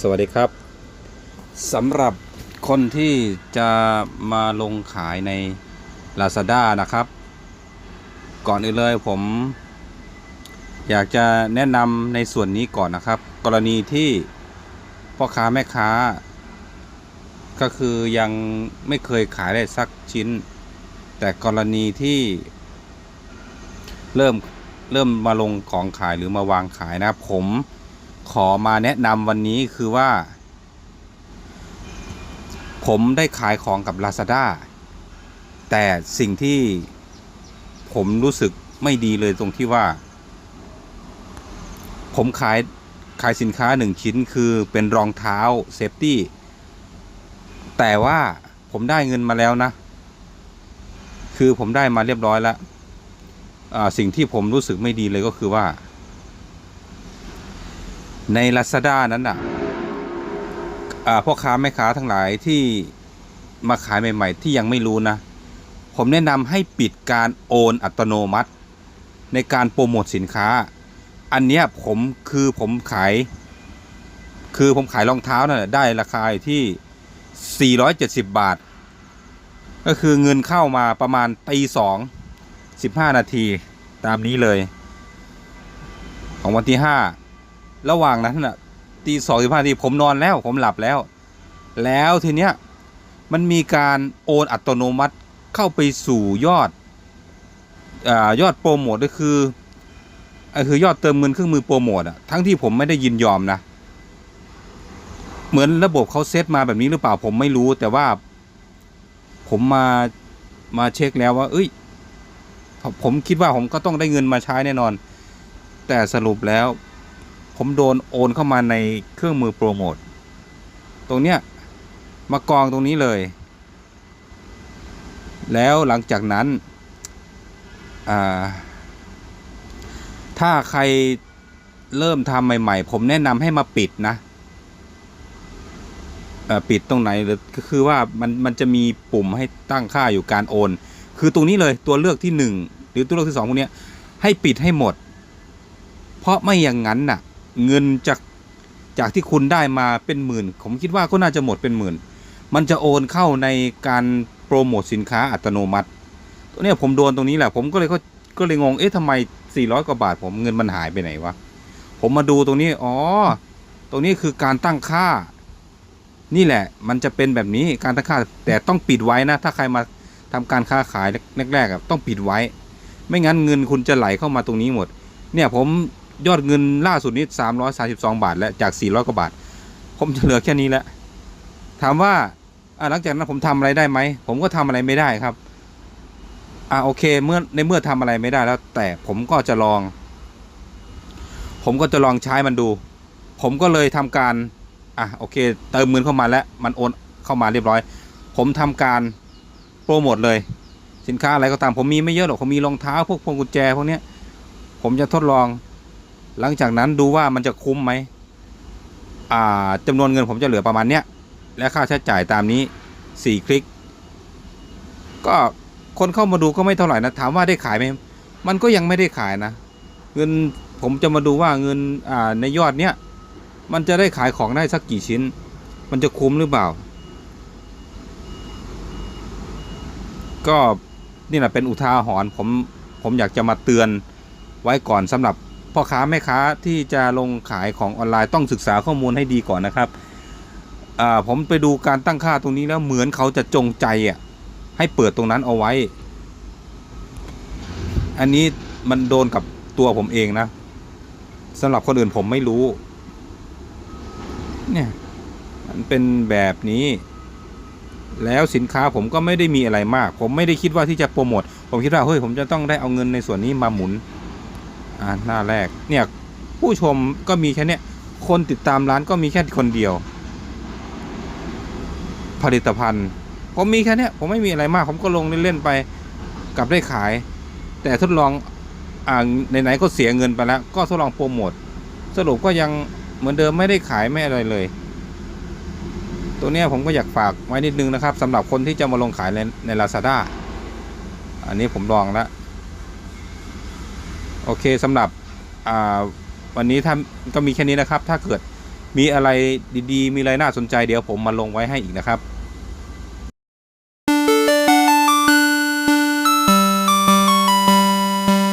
สวัสดีครับสำหรับคนที่จะมาลงขายใน Lazada นะครับ ก่อนอื่นเลยผม อยากจะแนะนำในส่วนนี้ก่อนนะครับ กรณีที่พ่อค้าแม่ค้า ก็คือยังไม่เคยขายได้สักชิ้น แต่กรณีที่เริ่มเริ่มมาลงของขายหรือมาวางขายนะครับผม ขอมาแนะนำวันนี้คือว่า ผมได้ขายของกับ Lazada แต่สิ่งที่ผมรู้สึกไม่ดีเลยตรงที่ว่า ผมขายขายสินค้าหนึ่งชิ้นคือเป็นรองเท้าเซฟตี้แต่ว่าผมได้เงินมาแล้วนะ คือผมได้มาเรียบร้อยแล้ว สิ่งที่ผมรู้สึกไม่ดีเลยก็คือว่า ใน Lazada นั้นอะพ่อค้าแม่ค้าทั้งหลายที่มาขายใหม่ ๆ ที่ยังไม่รู้นะ ผมแนะนำให้ปิดการโอนอัตโนมัติ ในการโปรโมทสินค้า อันเนี้ยผมคือผมขาย คือผมขายรองเท้านะ่ะได้ราคาที่ 470 บาท ก็คือเงินเข้ามาประมาณตีสองสิบห้านาที ตามนี้เลย ของวันที่ห้า ระหว่างนั้นน่ะตีสองสิบห้าทีผมนอนแล้วผมหลับแล้ว แล้วทีเนี้ยมันมีการโอนอัตโนมัติเข้าไปสู่ยอดอายอดโปรโมทก็คืออ่าคือยอดเติมเงินเครื่องมือโปรโมทอะทั้งที่ผมไม่ได้ยินยอมนะ เหมือนระบบเขาเซตมาแบบนี้หรือเปล่าผมไม่รู้ แต่ว่า ผมมามาเช็คแล้วว่า เอ้ย ผมคิดว่าผมก็ต้องได้เงินมาใช้แน่นอน แต่สรุปแล้ว ผมโดนโอนเข้ามาในเครื่องมือโปรโมทตรงเนี้ยมากองตรงนี้เลย แล้วหลังจากนั้น ถ้าใครเริ่มทำใหม่ ๆ ผมแนะนำให้มาปิดนะปิดตรงไหนหรือก็คือว่ามันมันจะมีปุ่มให้ตั้งค่าอยู่การโอน คือตรงนี้เลยตัวเลือกที่หนึ่งหรือตัวเลือกที่สองพวกนี้ให้ปิดให้หมด เพราะไม่อย่างนั้นน่ะ เงินจากจากที่คุณได้มาเป็นหมื่น ผมคิดว่าก็น่าจะหมดเป็นหมื่น มันจะโอนเข้าในการโปรโมทสินค้าอัตโนมัติ ตัวเนี้ยผมโดนตรงนี้แหละผมก็เลยก็ก็เลยงงเอ๊ะทำไม 400 กว่าบาท ผมเงินมันหายไปไหนวะผมมาดูตรงนี้อ๋อตรงนี้คือการตั้งค่า นี่แหละ มันจะเป็นแบบนี้การตั้งค่า แต่ต้องปิดไว้นะ ถ้าใครมาทำการค้าขายแรกๆต้องปิดไว้ ไม่งั้นเงินคุณจะไหลเข้ามาตรงนี้หมด เนี่ยผม ยอดเงินล่าสุดนี้332บสองบาท แล้วจาก400กว่าบาท ผมจะเหลือแค่นี้แล้วถามว่าหลังจากนั้นผมทำอะไรได้ไหม ผมก็ทำอะไรไม่ได้ครับ อ่าโอเค เมื่อในเมื่อทำอะไรไม่ได้แล้ว แต่ผมก็จะลอง ผมก็จะลองใช้มันดู ผมก็เลยทำการ อะโอเค เติมเงินเข้ามาแล้ว มันโอนเข้ามาเรียบร้อย ผมทำการโปรโมทเลย สินค้าอะไรก็ตาม ผมมีไม่เยอะหรอก ผมมีรองเท้าพวกพวงกุญแจพวกเนี้ย ผมจะทดลอง หลังจากนั้นดูว่ามันจะคุ้มไหมอ่าจำนวนเงินผมจะเหลือประมาณเนี้ย และค่าใช้จ่ายตามนี้สี่คลิก ก็คนเข้ามาดูก็ไม่เท่าไหร่นะ ถามว่าได้ขายไหมมันก็ยังไม่ได้ขายนะ เงินผมจะมาดูว่าเงินอ่าในยอดเนี้ยมันจะได้ขายของได้สักกี่ชิ้น มันจะคุ้มหรือเปล่า ก็นี่แหละเป็นอุทาหรณ์ผมผมอยากจะมาเตือนไว้ก่อนสำหรับ พ่อค้าแม่ค้าที่จะลงขายของออนไลน์ต้องศึกษาข้อมูลให้ดีก่อนนะครับอ่าผมไปดูการตั้งค่าตรงนี้แล้วเหมือนเขาจะจงใจอะให้เปิดตรงนั้นเอาไว้ อันนี้มันโดนกับตัวผมเองนะสำหรับคนอื่นผมไม่รู้ เนี่ยมันเป็นแบบนี้ แล้วสินค้าผมก็ไม่ได้มีอะไรมาก ผมไม่ได้คิดว่าที่จะโปรโมทผมคิดว่าเฮ้ยผมจะต้องได้เอาเงินในส่วนนี้มาหมุน อ่าหน้าแรกเนี่ยผู้ชมก็มีแค่เนี้ยคนติดตามร้านก็มีแค่คนเดียว ผลิตภัณฑ์ผมมีแค่เนี้ยผมไม่มีอะไรมาก ผมก็ลงเล่นๆไปกลับได้ขาย แต่ทดลองอ่าไหนๆก็เสียเงินไปแล้ว ก็ทดลองโปรโมทสรุปก็ยังเหมือนเดิมไม่ได้ขายไม่อะไรเลย ตัวเนี้ยผมก็อยากฝากไว้นิดนึงนะครับสำหรับคนที่จะมาลงขายในใน Lazada อันนี้ผมลองแล้ว โอเคสำหรับวันนี้ถ้าก็มีแค่นี้นะครับ ถ้าเกิดมีอะไรดีๆ มีอะไรน่าสนใจเดี๋ยวผมมาลงไว้ให้อีกนะครับ